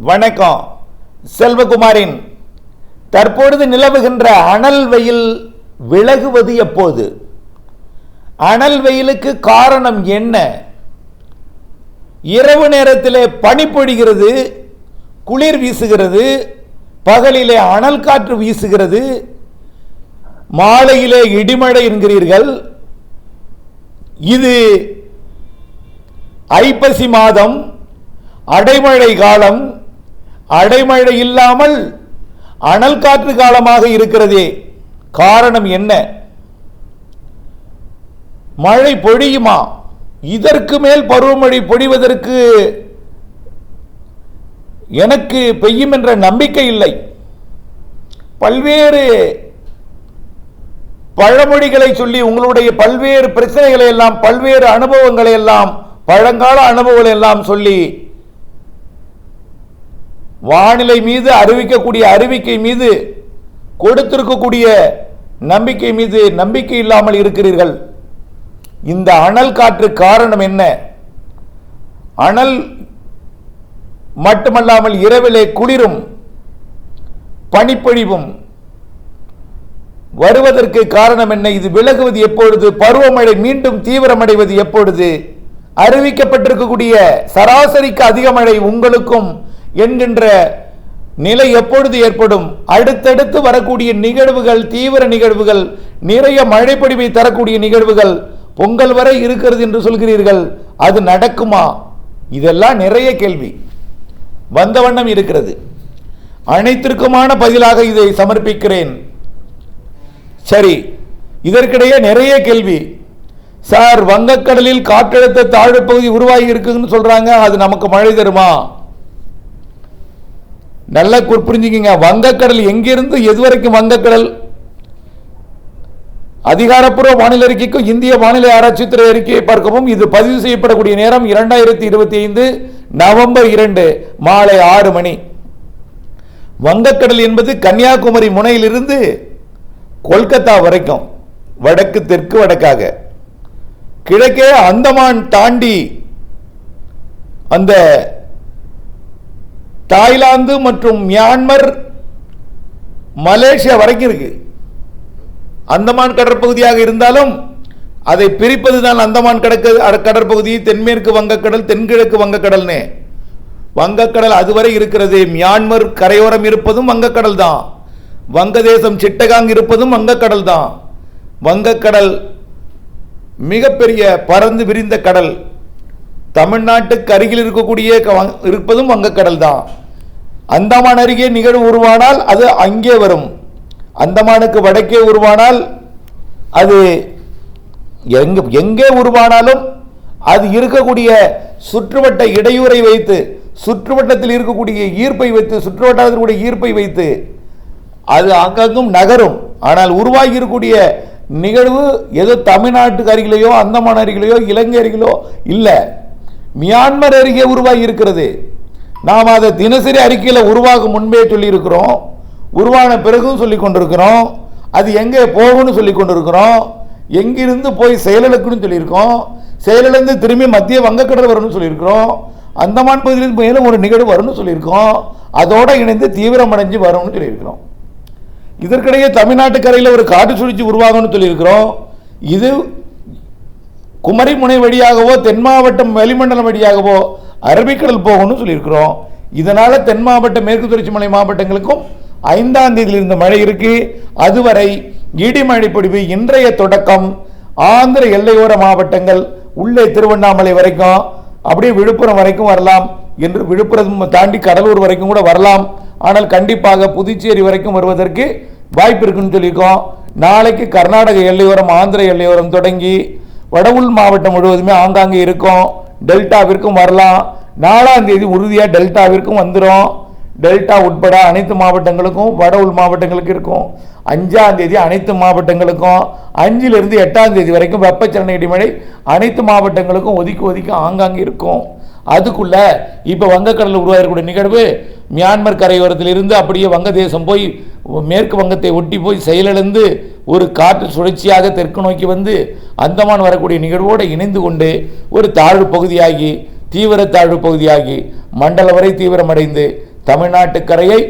வணக்கம். செல்வகுமாரின் தற்பொழுது நிலவுகின்ற அனல் வெயில் விலகுவது எப்போது? அனல் வெயிலுக்கு காரணம் என்ன? இரவு நேரத்திலே பனி பொழிகிறது குளிர் வீசுகிறது பகலிலே அனல் காற்று வீசுகிறது மாலையிலே இடிமழை என்கிறீர்கள். இது ஐப்பசி மாதம் அடைமழை காலம் அடைமழை இல்லாமல் அனல் காற்று காலமாக இருக்கிறதே. காரணம் என்ன? மழை பொழியுமா? இதற்கு மேல் பருவமழை பொழிவதற்கு எனக்கு பெய்யும் என்ற நம்பிக்கை இல்லை. பல்வேறு பழமொழிகளை சொல்லி உங்களுடைய பல்வேறு பிரச்சனைகளை எல்லாம் பல்வேறு அனுபவங்களை எல்லாம் பழங்கால அனுபவங்களை எல்லாம் சொல்லி வானிலை மீது அறிவிக்கக்கூடிய அறிவிக்கை மீது கொடுத்திருக்கக்கூடிய நம்பிக்கை மீது நம்பிக்கை இல்லாமல் இருக்கிறீர்கள். இந்த அனல் காற்று காரணம் என்ன? அனல் மட்டுமல்லாமல் இரவிலே குளிரும் பனிப்பொழிவும். வருவதற்கு காரணம் என்ன? இது விலகுவது எப்பொழுது? பருவமழை மீண்டும் தீவிரமடைவது எப்பொழுது? அறிவிக்கப்பட்டிருக்கக்கூடிய சராசரிக்கு அதிக மழை உங்களுக்கும் என்கின்ற நிலை எப்பொழுது ஏற்படும்? அடுத்தடுத்து வரக்கூடிய நிகழ்வுகள் தீவிர நிகழ்வுகள் நிறைய மழைப்பொழிவை தரக்கூடிய நிகழ்வுகள் பொங்கல் வரை இருக்கிறது என்று சொல்கிறீர்கள். அது நடக்குமா? இதெல்லாம் நிறைய கேள்வி. வந்த வண்ணம் இருக்கிறது. அனைத்திற்குமான பதிலாக இதை சமர்ப்பிக்கிறேன். சரி இதற்கிடையே நிறைய கேள்வி. சார் வங்கக்கடலில் காற்றழுத்த தாழ்வு பகுதி உருவாகி இருக்குன்னு சொல்றாங்க. அது நமக்கு மழை தருமா? நல்லா குறி- புரிஞ்சுக்கிங்க. வங்கக்கடல் எங்கிருந்து எது வரைக்கும் வங்கக்கடல்? அதிகாரப்பூர்வ வானிலை அறிக்கைக்கும் இந்திய வானிலை ஆராய்ச்சித்துறை அறிக்கையை பார்க்கவும் இது பதிவு செய்யப்படக்கூடிய நேரம் இரண்டாயிரத்தி இருபத்தி ஐந்து நவம்பர் இரண்டு மாலை ஆறு மணி. வங்கக்கடல் என்பது கன்னியாகுமரி முனையிலிருந்து கொல்கத்தா வரைக்கும் வடக்கு தெற்கு வடக்காக. கிழக்கே அந்தமான் தாண்டி அந்த தாய்லாந்து மற்றும் மியான்மர் மலேசியா வரைக்கும் இருக்கு. அந்தமான் கடற்பகுதியாக இருந்தாலும் அதை பிரிப்பது தான் அந்தமான் கடற்க கடற்பகுதி தென்மேற்கு வங்கக்கடல் தென்கிழக்கு வங்கக்கடல்னு. வங்கக்கடல் அதுவரை இருக்கிறது. மியான்மர் கரையோரம் இருப்பதும் வங்கக்கடல் தான். வங்கதேசம் சிட்டகாங் இருப்பதும் வங்கக்கடல் தான். வங்கக்கடல் மிகப்பெரிய பறந்து விரிந்த கடல். தமிழ்நாட்டுக்கு அருகில் இருக்கக்கூடிய இருப்பதும் வங்கக்கடல் தான். அந்தமான் அருகே நிகழ்வு உருவானால் அது அங்கே வரும். அந்தமானுக்கு வடக்கே உருவானால் அது எங்கே எங்கே உருவானாலும் அது இருக்கக்கூடிய சுற்றுவட்ட இடையூறை வைத்து சுற்றுவட்டத்தில் இருக்கக்கூடிய ஈர்ப்பை வைத்து சுற்றுவட்டாரத்தில் கூடிய ஈர்ப்பை வைத்து அது அங்கங்கும் நகரும். ஆனால் உருவாகி இருக்கக்கூடிய நிகழ்வு ஏதோ தமிழ்நாட்டுக்கு அருகிலேயோ அந்தமான் அருகிலேயோ இலங்கை அருகிலோ இல்லை. மியான்மர் அருகே உருவாகி இருக்கிறது நாம் அதை தினசரி அறிக்கையில் உருவாகும் முன்பே சொல்லியிருக்கிறோம். உருவான பிறகும் சொல்லி கொண்டிருக்கிறோம். அது எங்கே போகும்னு சொல்லி கொண்டிருக்கிறோம். எங்கிருந்து போய் செயலிழக்குன்னு சொல்லியிருக்கோம். செயலிழந்து திரும்பி மத்திய வங்கக்கடல் வரும்னு சொல்லியிருக்கிறோம். அந்தமான் பகுதியிலிருந்து மேலும் ஒரு நிகழ்வு வரும்னு சொல்லியிருக்கோம். அதோடு இணைந்து தீவிரமடைஞ்சு வரும்னு சொல்லியிருக்கிறோம். இதற்கிடையே தமிழ்நாட்டு கரையில் ஒரு காட்டு சுழற்சி உருவாகும்னு சொல்லியிருக்கிறோம். இது குமரிமுனை வழியாகவோ தென் மாவட்டம் வெளிமண்டலம் வழியாகவோ அரபிக்கடல் போகணும்னு சொல்லியிருக்கிறோம். இதனால் தென் மாவட்ட மேற்கு தொடர்ச்சி மலை மாவட்டங்களுக்கும் ஐந்தாம் தேதியில் இருந்த மழை இருக்கு. அதுவரை இடிமழை பொடிவு இன்றைய தொடக்கம். ஆந்திர எல்லையோர மாவட்டங்கள் உள்ளே திருவண்ணாமலை வரைக்கும் அப்படியே விழுப்புரம் வரைக்கும் வரலாம் என்று விழுப்புரம் தாண்டி கடலூர் வரைக்கும் கூட வரலாம். ஆனால் கண்டிப்பாக புதுச்சேரி வரைக்கும் வருவதற்கு வாய்ப்பு இருக்குன்னு சொல்லியிருக்கோம். நாளைக்கு கர்நாடக எல்லையோரம் ஆந்திர எல்லையோரம் தொடங்கி வடவுள் மாவட்டம் முழுவதுமே ஆங்காங்கே இருக்கும். டெல்டாவிற்கும் வரலாம். நாலாம் தேதி உறுதியாக டெல்டாவிற்கும் வந்துடும் டெல்டா உட்பட அனைத்து மாவட்டங்களுக்கும் வட உள் மாவட்டங்களுக்கு இருக்கும். அஞ்சாம் தேதி அனைத்து மாவட்டங்களுக்கும் அஞ்சிலிருந்து எட்டாம் தேதி வரைக்கும் வெப்பச்சலன இடிமழை அனைத்து மாவட்டங்களுக்கும் ஒதுக்கி ஒதுக்கி ஆங்காங்கே இருக்கும். அதுக்குள்ள இப்போ வங்கக்கடலில் உருவாகக்கூடிய நிகழ்வு மியான்மர் கரையோரத்திலிருந்து அப்படியே வங்கதேசம் போய் மேற்கு வங்கத்தை ஒட்டி போய் செயலிழந்து ஒரு காற்று சுழற்சியாக தெற்கு நோக்கி வந்து அந்தமான் வரக்கூடிய நிகழ்வோடு இணைந்து கொண்டு ஒரு தாழ்வு பகுதியாகி தீவிர தாழ்வு பகுதியாகி மண்டல வரை தீவிரமடைந்து தமிழ்நாட்டு கரையை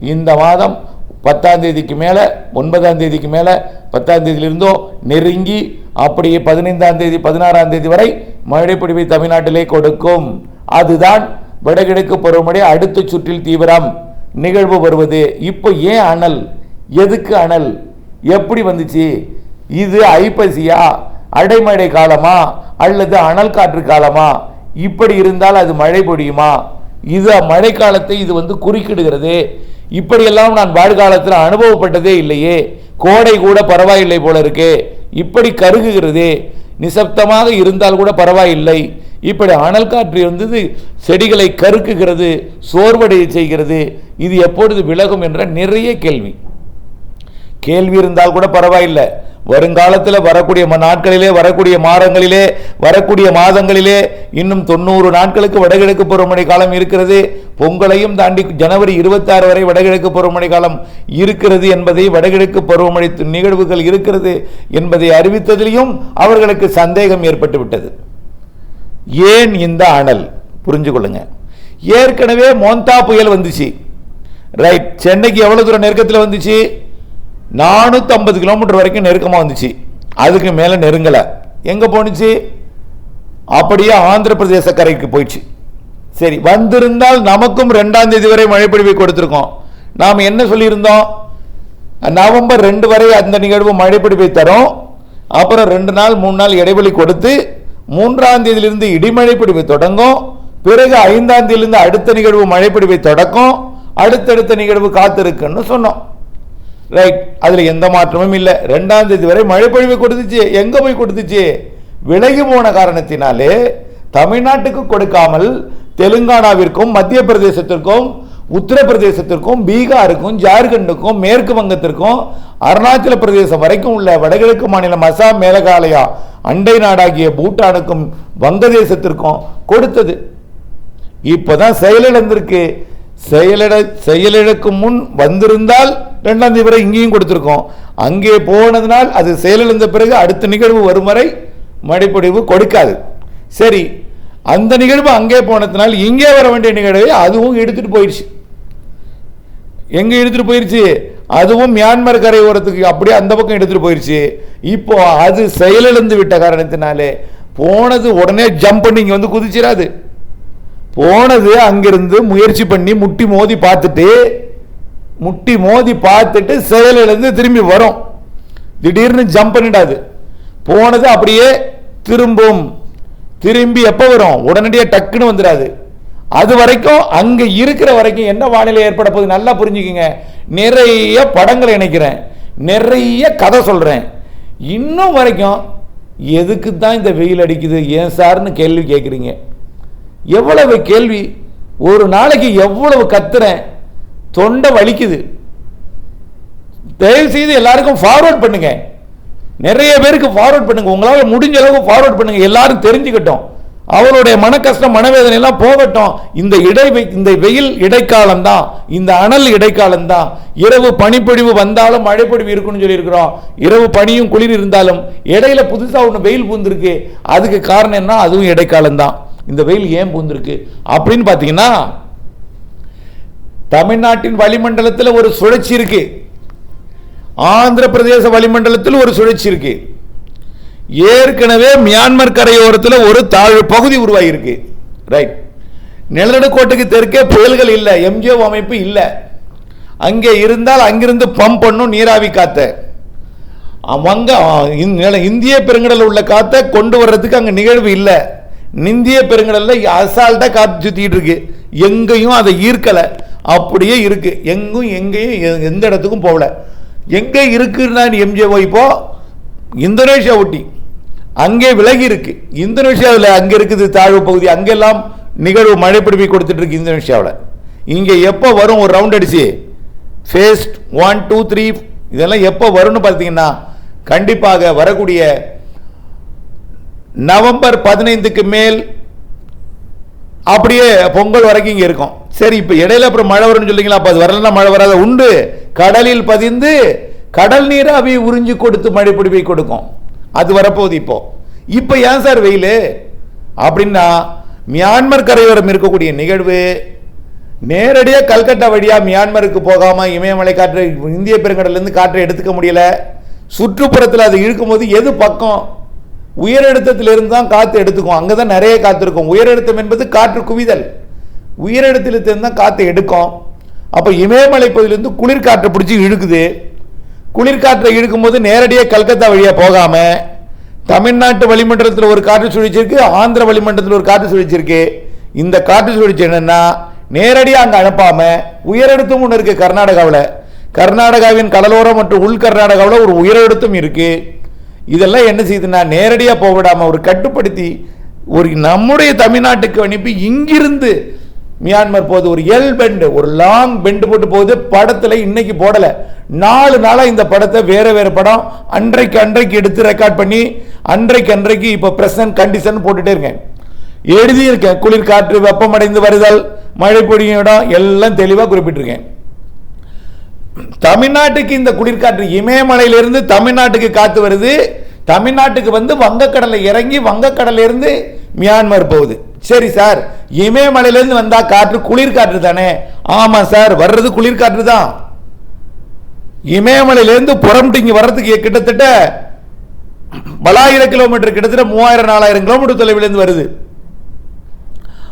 இந்த மாதம் பத்தாம் தேதிக்கு மேலே ஒன்பதாம் தேதிக்கு மேலே பத்தாம் தேதியிலிருந்தோ நெருங்கி அப்படியே பதினைந்தாம் தேதி பதினாறாம் தேதி வரை மழை தமிழ்நாட்டிலே கொடுக்கும். அதுதான் வடகிழக்கு பருவமழை அடுத்த சுற்றில் தீவிரம். நிகழ்வு வருவது. இப்போ ஏன் அனல்? எதுக்கு அனல்? எப்படி வந்துச்சு? இது ஐப்பசியா? அடைமழை காலமா? அல்லது அனல் காற்று காலமா? இப்படி இருந்தால் அது மழை பொழியுமா? இது மழைக்காலத்தை இது வந்து குறுக்கிடுகிறது. இப்படியெல்லாம் நான் வாழ்காலத்தில் அனுபவப்பட்டதே இல்லையே. கோடை கூட பரவாயில்லை போல இருக்கே. இப்படி கருகுகிறது. நிசப்தமாக இருந்தால் கூட பரவாயில்லை. இப்படி அனல் காற்று இருந்தது செடிகளை கருக்குகிறது சோர்வடைய செய்கிறது இது எப்பொழுது விலகும் என்ற நிறைய கேள்வி. கேள்வி இருந்தால் கூட பரவாயில்லை. வருங்காலத்தில் வரக்கூடிய ம- நாட்களிலே வரக்கூடிய மாதங்களிலே வரக்கூடிய மாதங்களிலே இன்னும் தொண்ணூறு நாட்களுக்கு வடகிழக்கு பருவமழை காலம் இருக்கிறது. பொங்கலையும் தாண்டி ஜனவரி இருபத்தாறு வரை வடகிழக்கு பருவமழை காலம் இருக்கிறது என்பதை வடகிழக்கு பருவமழை நிகழ்வுகள் இருக்கிறது என்பதை அறிவித்ததிலையும் அவர்களுக்கு சந்தேகம் ஏற்பட்டுவிட்டது. ஏன் இந்த அனல்? புரிஞ்சு கொள்ளுங்க ஏற்கனவே மோந்தா புயல் வந்துச்சு. ரைட் சென்னைக்கு எவ்வளோ தூரம் நெருக்கத்தில் வந்துச்சு? நானூற்றம்பது கிலோமீட்டர் வரைக்கும் நெருக்கமாக வந்துச்சு. அதுக்கு மேலே நெருங்கலை. எங்கே போணுச்சு? அப்படியே ஆந்திர பிரதேச கரைக்கு போயிடுச்சு. சரி வந்திருந்தால் நமக்கும் ரெண்டாம் தேதி வரை மழைப்பொழிவை கொடுத்துருக்கோம். நாம் என்ன சொல்லியிருந்தோம்? நவம்பர் ரெண்டு வரை அந்த நிகழ்வு மழைப்பிடிப்பை தரும். அப்புறம் ரெண்டு நாள் மூணு நாள் இடைவெளி கொடுத்து மூன்றாம் தேதியிலிருந்து இடிமழை பிடிப்பை தொடங்கும். பிறகு ஐந்தாம் தேதியிலிருந்து அடுத்த நிகழ்வு மழைப்பிடிப்பை தொடக்கும். அடுத்தடுத்த நிகழ்வு காத்திருக்குன்னு சொன்னோம். ரைட் அதில் எந்த மாற்றமும் இல்லை. ரெண்டாம் தேதி வரை மழைப்பொழிவை கொடுத்துச்சு. எங்கே போய் கொடுத்துச்சு? விலகி போன காரணத்தினாலே தமிழ்நாட்டுக்கு கொடுக்காமல் தெலுங்கானாவிற்கும் மத்திய பிரதேசத்திற்கும் உத்தரப்பிரதேசத்திற்கும் பீகாருக்கும் ஜார்க்கண்டுக்கும் மேற்கு வங்கத்திற்கும் அருணாச்சல பிரதேசம் வரைக்கும் உள்ள வடகிழக்கு மாநிலம் அசாம் மேலகாலயா அண்டை நாடாகிய பூட்டானுக்கும் வங்கதேசத்திற்கும் கொடுத்தது. இப்போதான் செயலிழந்திருக்கு. செயலிழ செயலிழக்கும் முன் வந்திருந்தால் ரெண்டாம் தேதி வரை இங்கேயும் கொடுத்துருக்கோம். அங்கே போனதுனால் அது செயலிழந்த பிறகு அடுத்த நிகழ்வு வரும் வரை மடிப்பொடிவு கொடுக்காது. சரி அந்த நிகழ்வு அங்கே போனதுனால் இங்கே வர வேண்டிய நிகழ்வை அதுவும் எடுத்துட்டு போயிடுச்சு. எங்கே எடுத்துட்டு போயிடுச்சு அதுவும் மியான்மர் கரையோரத்துக்கு அப்படியே அந்த பக்கம் எடுத்துட்டு போயிடுச்சு இப்போ அது செயலிழந்து விட்ட காரணத்தினாலே போனது உடனே ஜம்ப் பண்ணி இங்கே வந்து குதிச்சிடாது போனது அங்கிருந்து முயற்சி பண்ணி முட்டி மோதி பார்த்துட்டு முட்டி மோதி பார்த்துட்டு செயலிழந்து திரும்பி வரும். திடீர்னு ஜம்ப் பண்ணிடாது. போனது அப்படியே திரும்பும். திரும்பி எப்போ வரும்? உடனடியாக டக்குன்னு வந்துடாது. அது வரைக்கும் அங்கே இருக்கிற வரைக்கும் என்ன வானிலை ஏற்பட போகுது நல்லா புரிஞ்சுக்கிங்க. நிறைய படங்களை இணைக்கிறேன். நிறைய கதை சொல்கிறேன் இன்னும் வரைக்கும் எதுக்கு தான் இந்த வெயில் அடிக்குது? ஏன் சார்னு கேள்வி கேட்குறீங்க எவ்வளவு கேள்வி. ஒரு நாளைக்கு எவ்வளவு கத்துறேன். தொண்டை வலிக்குது. தயவு செய்து எல்லாருக்கும் ஃபார்வர்ட் பண்ணுங்க. நிறைய பேருக்கு ஃபார்வர்ட் பண்ணுங்க. உங்களால் முடிஞ்ச அளவுக்கு ஃபார்வர்ட் பண்ணுங்க. எல்லாரும் தெரிஞ்சுக்கிட்டோம். அவருடைய மன கஷ்டம் மனவேதனை எல்லாம் போகட்டும். இந்த இடை இந்த வெயில் இடைக்காலம் தான் இந்த அனல் இடைக்காலம் தான் இரவு பனிப்பொழிவு வந்தாலும் மழைப்பொழிவு இருக்குன்னு சொல்லியிருக்கிறோம். இரவு பனியும் குளிர் இருந்தாலும் இடையில புதுசாக ஒன்று வெயில் பூந்திருக்கு. அதுக்கு காரணம் என்ன அதுவும் இடைக்காலம் தான் இந்த வெயில் ஏன் பூந்திருக்கு? அப்படின்னு பார்த்தீங்கன்னா தமிழ்நாட்டின் வளிமண்டலத்தில் ஒரு சுழற்சி இருக்கு. ஆந்திர பிரதேச வளிமண்டலத்தில் ஒரு சுழற்சி இருக்குது ஏற்கனவே மியான்மர் கரையோரத்தில் ஒரு தாழ்வு பகுதி உருவாகியிருக்கு ரைட் நிலநடுக்கோட்டுக்கு தெற்கே புயல்கள் இல்லை எம்ஜிஓ அமைப்பு இல்லை. அங்கே இருந்தால் அங்கிருந்து பம்ப் பண்ணும் நீராவி காத்த. அவங்க இந்திய பெருங்கடல் உள்ள காற்றை கொண்டு வர்றதுக்கு அங்கே நிகழ்வு இல்லை. இந்திய பெருங்கடலில் அசால்ட்டாக காத்து சுற்றிட்டு இருக்கு. எங்கேயும் அதை ஈர்க்கலை. அப்படியே இருக்கு. எங்கும் எங்கேயும் எ- எந்த இடத்துக்கும் போகல. எங்கே இருக்குன்னா எம்ஜிஓ இப்போ? இந்தோனேஷியா ஒட்டி அங்கே விலகி இருக்கு. இந்தோனேஷியாவில் அங்கே இருக்குது தாழ்வு பகுதி. அங்கெல்லாம் நிகழ்வு மழைப்பிடிப்பை கொடுத்துட்டு இருக்கு இந்தோனேஷியாவில். இங்கே எப்போ வரும் ஒரு ரவுண்ட் அடிச்சு? ஃபேஸ்ட் ஒன் டூ த்ரீ இதெல்லாம் எப்போ வரும்னு பார்த்தீங்கன்னா கண்டிப்பாக வரக்கூடிய நவம்பர் பதினைந்துக்கு மேல் அப்படியே பொங்கல் வரைக்கும் இங்கே இருக்கும். சரி இப்போ இடையில அப்புறம் மழை வரும்னு சொல்லிங்களா அப்போ அது வரலன்னா மழை வராத. உண்டு. கடலில் பதிந்து கடல் நீரை உறிஞ்சி கொடுத்து மழை பிடிப்பை கொடுக்கும். அது வரப்போகுது இப்போ. இப்போ ஏன் சார் வெயில்? அப்படின்னா மியான்மர் கரையோரம் இருக்கக்கூடிய நிகழ்வு நேரடியாக கல்கட்டா வழியாக மியான்மருக்கு போகாமல் இமயமலை காற்று இந்திய பெருங்கடலேருந்து காற்றை எடுத்துக்க முடியல. சுற்றுப்புறத்தில் அது இழுக்கும்போது எது பக்கம்? உயரழுத்தத்திலிருந்து தான் காற்று எடுத்துக்கும். அங்கே தான் நிறைய காற்று இருக்கும். உயரழுத்தம் என்பது காற்று குவிதல். உயரழுத்தத்திலிருந்து தான் காற்று எடுக்கும். அப்போ இமயமலை பகுதியிலிருந்து குளிர்காற்றை பிடிச்சி இழுக்குது. குளிர்காற்றை இழுக்கும்போது நேரடியாக கல்கத்தா வழியாக போகாமல் தமிழ்நாட்டு வளிமண்டலத்தில் ஒரு காற்று சுழிச்சிருக்கு ஆந்திர வளிமண்டலத்தில் ஒரு காற்று சுழிச்சிருக்கு. இந்த காற்று சுழற்சி என்னென்னா நேரடியாக அங்கே அனுப்பாமல் உயரழுத்தம் ஒன்று இருக்குது கர்நாடகாவில். கர்நாடகாவின் கடலோரம் மற்றும் உள் கர்நாடகாவில் ஒரு உயரழுத்தம் இருக்குது இதெல்லாம் என்ன செய்யுதுன்னா நேரடியாக போக ஒரு கட்டுப்படுத்தி ஒரு நம்முடைய தமிழ்நாட்டுக்கு அனுப்பி இங்கிருந்து மியான்மர் போகுது ஒரு எல் பெண்டு ஒரு லாங் பெண்டு போட்டு போகுது. படத்தில் இன்னைக்கு போடலை. நாலு நாளாக இந்த படத்தை வேறு வேறு படம் அன்றைக்கு அன்றைக்கு எடுத்து ரெக்கார்ட் பண்ணி அன்றைக்கு அன்றைக்கு இப்போ ப்ரெசன்ட் கண்டிஷன் போட்டுகிட்டே இருக்கேன். எழுதியிருக்கேன். குளிர் காற்று வெப்பமடைந்து வருதல் மழை பொடியும் இடம் எல்லாம் தெளிவாக குறிப்பிட்டிருக்கேன். தமிழ்நாட்டுக்கு இந்த குளிர்காற்று இமயமலையிலிருந்து தமிழ்நாட்டுக்கு காத்து வருது. தமிழ்நாட்டுக்கு வந்து வங்கக்கடலை இறங்கி வங்கக்கடலிருந்து மியான்மர் போகுது. சரி சார் இமயமலையிலேருந்து வந்தால் காற்று குளிர்காற்று தானே? ஆமாம் சார் வர்றது குளிர்காற்று தான். இமயமலையிலேருந்து புறம்ட்டு வர்றதுக்கு கிட்டத்தட்ட பலாயிரம் கிலோமீட்டர் கிட்டத்தட்ட மூவாயிரம் நாலாயிரம் கிலோமீட்டர் தொலைவிலேருந்து வருது.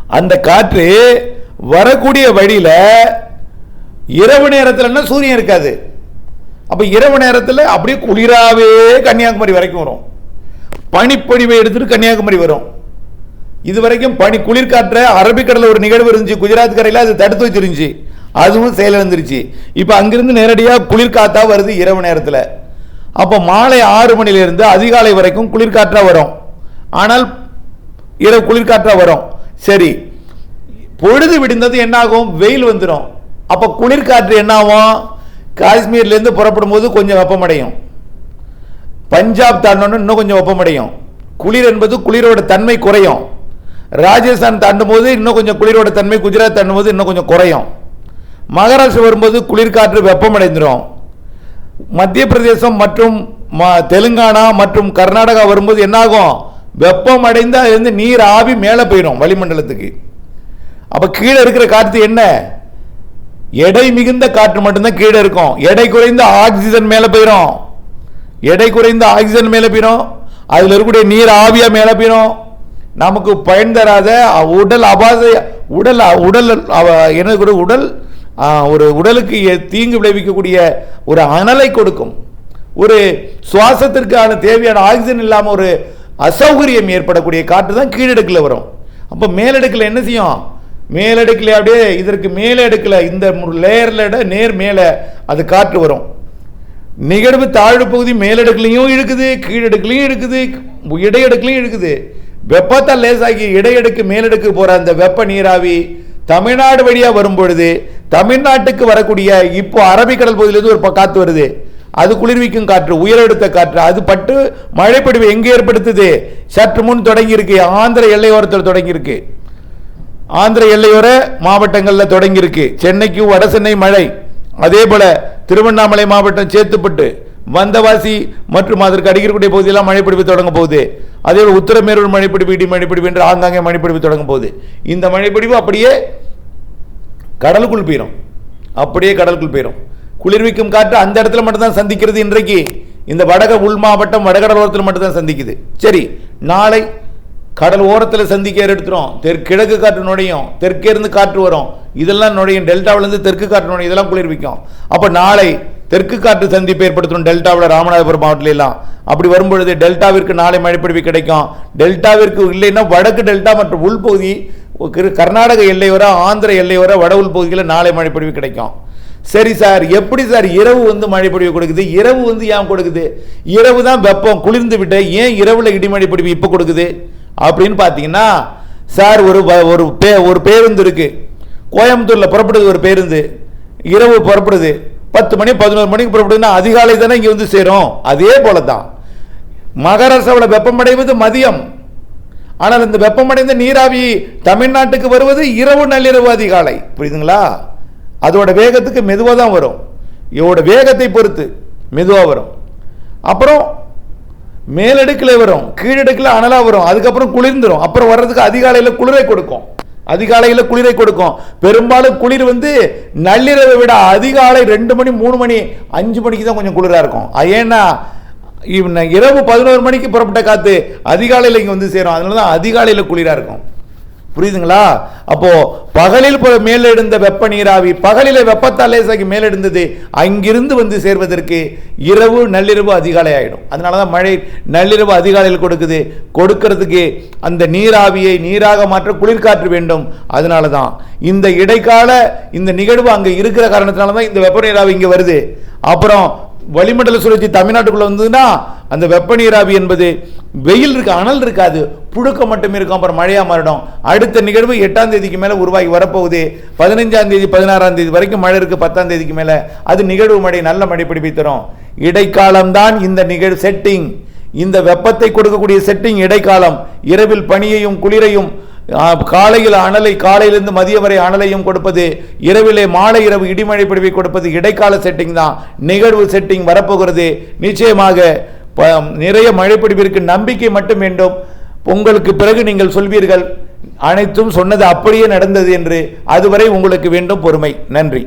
அந்த காற்று வரக்கூடிய வழியில் இரவு நேரத்தில் சூரியன் இருக்காது. அப்போ இரவு நேரத்தில் அப்படியே குளிராகவே கன்னியாகுமரி வரைக்கும் வரும். பனிப்பொழிவை எடுத்துட்டு கன்னியாகுமரி வரும். இது வரைக்கும் பனி குளிர்காற்ற அரபிக்கடல ஒரு நிகழ்வு இருந்துச்சு குஜராத் கரையில் அது தடுத்து வச்சிருந்துச்சு அதுவும் செயலிழந்துருச்சு இப்போ அங்கிருந்து நேரடியாக குளிர்காத்தா வருது இரவு நேரத்தில். அப்போ மாலை ஆறு மணிலிருந்து அதிகாலை வரைக்கும் குளிர்காற்றா வரும். ஆனால் இரவு குளிர்காற்றா வரும். சரி பொழுது விடிந்தது என்னாகும்? வெயில் வந்துடும் அப்போ குளிர்காற்று என்னாகும்? காஷ்மீர்லேருந்து புறப்படும் போது கொஞ்சம் வெப்பமடையும். பஞ்சாப் தாண்டணும் இன்னும் கொஞ்சம் வெப்பமடையும். குளிர் என்பது குளிரோட தன்மை குறையும். ராஜஸ்தான் தாண்டும் போது இன்னும் கொஞ்சம் குளிரோட தன்மை குஜராத் தாண்டும் போது இன்னும் கொஞ்சம் குறையும். மகாராஷ்டிரா வரும்போது குளிர்காற்று வெப்பமடைந்துடும் மத்திய பிரதேசம் மற்றும் ம- தெலுங்கானா மற்றும் கர்நாடகா வரும்போது என்னாகும்? வெப்பம் அடைந்து அதுலேருந்து நீர் ஆவி மேலே போயிடும் வளிமண்டலத்துக்கு. அப்போ கீழே இருக்கிற காற்று என்ன? எடை மிகுந்த காற்று மட்டும்தான் கீழே இருக்கும். எடை குறைந்த ஆக்சிஜன் மேலே போயிடும் எடை குறைந்த ஆக்சிஜன் மேலே போயிடும் அதில் இருக்கக்கூடிய நீர் ஆவியாக மேலே போயிடும் நமக்கு பயன் தராத உடல் அபாத உடல் உடல் அவ- என்ன கூட உடல் ஒரு உடலுக்கு தீங்கு விளைவிக்கக்கூடிய ஒரு அனலை கொடுக்கும். ஒரு சுவாசத்திற்கான தேவையான ஆக்சிஜன் இல்லாமல் ஒரு அசௌகரியம் ஏற்படக்கூடிய காற்று தான் கீழடுக்கில் வரும். அப்போ மேலடுக்கில் என்ன செய்யும்? மேலடுக்கில் அப்படியே இதற்கு மேலே அடுக்கில் இந்த லேயரில் நேர் மேலே அது காற்று வரும். நிகழ்வு தாழ்வு பகுதி மேலடுக்குலையும் இருக்குது கீழடுக்குலையும் இருக்குது இடையடுக்குலையும் இருக்குது வெப்பத்தால் லேசாகி இடையடுக்கு மேலடுக்கு போகிற அந்த வெப்ப நீராவி தமிழ்நாடு வழியாக வரும் பொழுது தமிழ்நாட்டுக்கு வரக்கூடிய இப்போ அரபிக்கடல் பகுதியிலிருந்து ஒரு ப- காத்து வருது. அது குளிர்விக்கும் காற்று உயரழுத்த காற்று. அது பட்டு மழைப்பொழிவு எங்கே ஏற்படுத்துது? சற்று முன் தொடங்கியிருக்கு. ஆந்திர எல்லையோரத்தில் தொடங்கியிருக்கு. ஆந்திர எல்லையோர மாவட்டங்களில் தொடங்கியிருக்கு. சென்னைக்கும் சென்னைக்கு வட சென்னை மழை. அதே போல திருவண்ணாமலை மாவட்டம் சேத்துப்பட்டு வந்தவாசி மற்றும் அதற்கு அடிக்கக்கூடிய பகுதியெல்லாம் மழைப்பிடிப்பு தொடங்க போகுது. அதே போல உத்தரமேரூர் மழைப்பிடிப்பு இடி மழைப்பிடிப்பு என்று ஆங்காங்கே மழைப்பிடிப்பு தொடங்க போகுது. இந்த மழைப்பிடிப்பு அப்படியே கடலுக்குள் போயிடும் அப்படியே கடலுக்குள் போயிடும் குளிர்விக்கும் காற்று அந்த இடத்துல மட்டும்தான் சந்திக்கிறது இன்றைக்கு. இந்த வடக உள் மாவட்டம் வடகடலோரத்தில் மட்டும்தான் சந்திக்குது. சரி நாளை கடல் ஓரத்தில் சந்திக்க எடுத்துரும். தெற்கிழக்கு காற்று நுழையும். தெற்கே இருந்து காற்று வரும். இதெல்லாம் நுழையும். டெல்டாவிலேருந்து தெற்கு காற்று நுழையும். இதெல்லாம் குளிர்விக்கும். அப்போ நாளை தெற்கு காற்று சந்திப்பு ஏற்படுத்தும் டெல்டாவில் ராமநாதபுரம் மாவட்டத்தில் எல்லாம். அப்படி வரும்பொழுது டெல்டாவிற்கு நாளை மழைப்பிடிப்பு கிடைக்கும். டெல்டாவிற்கு இல்லைன்னா வடக்கு டெல்டா மற்றும் உள்பகுதி கிரு- கர்நாடக எல்லையோர ஆந்திர எல்லையோர வட உள்பகுதியில் நாளை மழைப்பிடிவு கிடைக்கும். சரி சார் எப்படி சார் இரவு வந்து மழைப்பொழிவு கொடுக்குது? இரவு வந்து ஏன் கொடுக்குது? இரவு தான் வெப்பம் குளிர்ந்து விட்டு ஏன் இரவில் இடிமழை பொழிவு இப்போ கொடுக்குது? அப்படின்னு பார்த்தீங்கன்னா சார் ஒரு ஒரு பே ஒரு பேருந்து இருக்குது கோயம்புத்தூரில் புறப்படுது ஒரு பேருந்து. இரவு புறப்படுது. பத்து மணி பதினோரு மணிக்கு புறப்படுதுன்னா அதிகாலை தானே இங்கே வந்து சேரும். அதே போல தான் மகாராஷ்டிராவில் வெப்பமடைவது மதியம். ஆனால் இந்த வெப்பமடைந்த நீராவி தமிழ்நாட்டுக்கு வருவது இரவு நள்ளிரவு அதிகாலை. புரியுதுங்களா? அதோட வேகத்துக்கு மெதுவாக தான் வரும். இதோட வேகத்தை பொறுத்து மெதுவாக வரும். அப்புறம் மேலடுக்கில் வரும் கீழடுக்கில் அனலாக வரும். அதுக்கப்புறம் குளிர்ந்துடும் அப்புறம் வர்றதுக்கு அதிகாலையில் குளிரை கொடுக்கும். அதிகாலையில் குளிரை கொடுக்கும். பெரும்பாலும் குளிர் வந்து நள்ளிரவை விட அதிகாலை ரெண்டு மணி மூணு மணி அஞ்சு மணிக்கு தான் கொஞ்சம் குளிராக இருக்கும். ஏன்னா இரவு பதினோரு மணிக்கு புறப்பட்ட காற்று அதிகாலையில் இங்கே வந்து சேரும். அதனால தான் அதிகாலையில் குளிராக இருக்கும். புரியுதுங்களா? அப்போ பகலில் ப- மேலெழுந்த வெப்ப நீராவி பகலில வெப்பத்தால் லேசாகி மேலெழுந்தது அங்கிருந்து வந்து சேர்வதற்கு இரவு நள்ளிரவு அதிகாலை ஆகிடும் அதனால தான் மழை நள்ளிரவு அதிகாலையில் கொடுக்குது. கொடுக்கறதுக்கு அந்த நீராவியை நீராக மாற்ற குளிர்காற்று வேண்டும். அதனால தான் இந்த இடைக்கால இந்த நிகழ்வு அங்கே இருக்கிற காரணத்தினால தான் இந்த வெப்ப நீராவி இங்கே வருது. அப்புறம் வளிமண்டல சுழற்சி தமிழ்நாட்டுக்குள்ள வந்ததுன்னா அந்த வெப்ப நீராவி என்பது வெயில் இருக்கு அனல் இருக்காது. புழுக்கம் மட்டும் இருக்கும் அப்புறம் மழையா மாறிடும். அடுத்த நிகழ்வு எட்டாம் தேதிக்கு மேல உருவாகி வரப்போகுது. பதினஞ்சாம் தேதி பதினாறாம் தேதி வரைக்கும் மழை இருக்கு பத்தாம் தேதிக்கு மேல. அது நிகழ்வு மழை நல்ல மழை பிடிப்பி தரும். இடைக்காலம்தான் இந்த நிகழ்வு செட்டிங் இந்த வெப்பத்தை கொடுக்கக்கூடிய செட்டிங் இடைக்காலம். இரவில் பனியையும் குளிரையும் காலையில் அனலை காலையிலிருந்து மதியம் வரை அனலையும் கொடுப்பது இரவிலே மாலை இரவு இடிமழை பிடிவை கொடுப்பது இடைக்கால செட்டிங் தான். நிகழ்வு செட்டிங் வரப்போகிறது. நிச்சயமாக நிறைய மழை நம்பிக்கை மட்டும் வேண்டும். உங்களுக்கு பிறகு நீங்கள் சொல்வீர்கள் அனைத்தும் சொன்னது அப்படியே நடந்தது என்று. அதுவரை உங்களுக்கு வேண்டும் பொறுமை. நன்றி.